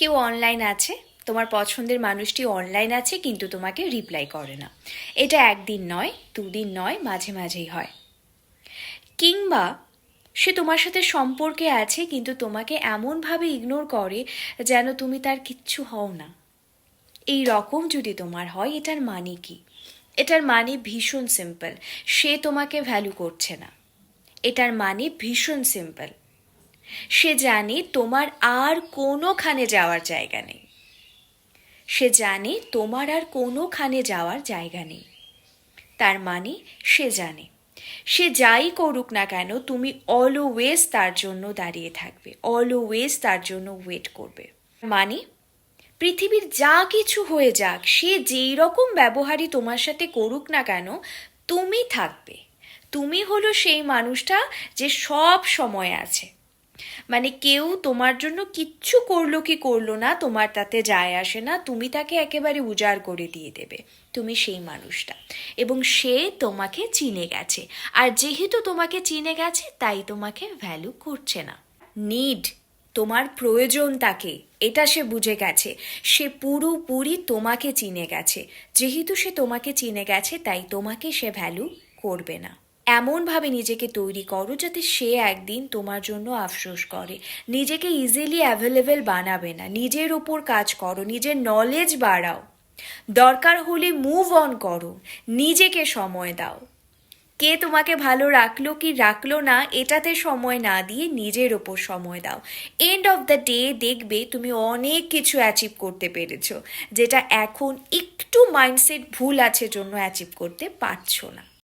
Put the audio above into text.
কেউ অনলাইন আছে? তোমার পছন্দের মানুষটি অনলাইন আছে, কিন্তু তোমাকে রিপ্লাই করে না। এটা একদিন নয়, দুদিন নয়, মাঝে মাঝেই হয়। কিংবা সে তোমার সাথে সম্পর্কে আছে, কিন্তু তোমাকে এমনভাবে ইগনোর করে যেন তুমি তার কিচ্ছু হও না। এই রকম যদি তোমার হয়, এটার মানে কি? এটার মানে ভীষণ সিম্পল সে তোমাকে ভ্যালু করছে না। এটার মানে ভীষণ সিম্পল সে জানে তোমার আর কোনোখানে যাওয়ার জায়গা নেই। সে জানে তোমার আর কোনোখানে যাওয়ার জায়গা নেই। তার মানে সে জানে। সে যাই করুক না কেন, তুমি অলওয়েজ তার জন্য দাঁড়িয়ে থাকবে অলওয়েজ তার জন্য ওয়েট করবে। মানে পৃথিবীর যা কিছু হয়ে যাক, সে যেই রকম ব্যবহারই তোমার সাথে করুক না কেন, তুমি থাকবে। তুমি হলো সেই মানুষটা যে সব সময় আছে। মানে কেউ তোমার জন্য কিচ্ছু করল কি করল না, তোমার তাতে যায় আসে না, তুমি তাকে একেবারে উজাড় করে দিয়ে দেবে। তুমি সেই মানুষটা। এবং সে তোমাকে চিনে গেছে। আর যেহেতু তোমাকে চিনে গেছে, তাই তোমাকে ভ্যালু করছে না। নিড তোমার প্রয়োজন তাকে। এটা সে বুঝে গেছে। সে পুরোপুরি তোমাকে চিনে গেছে। যেহেতু সে তোমাকে চিনে গেছে, তাই তোমাকে সে ভ্যালু করবে না। এমনভাবে নিজেকে তৈরি করো যাতে সে একদিন তোমার জন্য আফসোস করে। নিজেকে ইজিলি অ্যাভেলেবেল বানাবে না। নিজের ওপর কাজ করো। নিজের নলেজ বাড়াও। দরকার হলে মুভ অন করো। নিজেকে সময় দাও। কে তোমাকে ভালো রাখল কি রাখল না, এটাতে সময় না দিয়ে নিজের ওপর সময় দাও। এন্ড অফ দ্য ডে দেখবে তুমি অনেক কিছু অ্যাচিভ করতে পেরেছ, যেটা এখন একটু মাইন্ডসেট ভুল আছে জন্য অ্যাচিভ করতে পারছ না।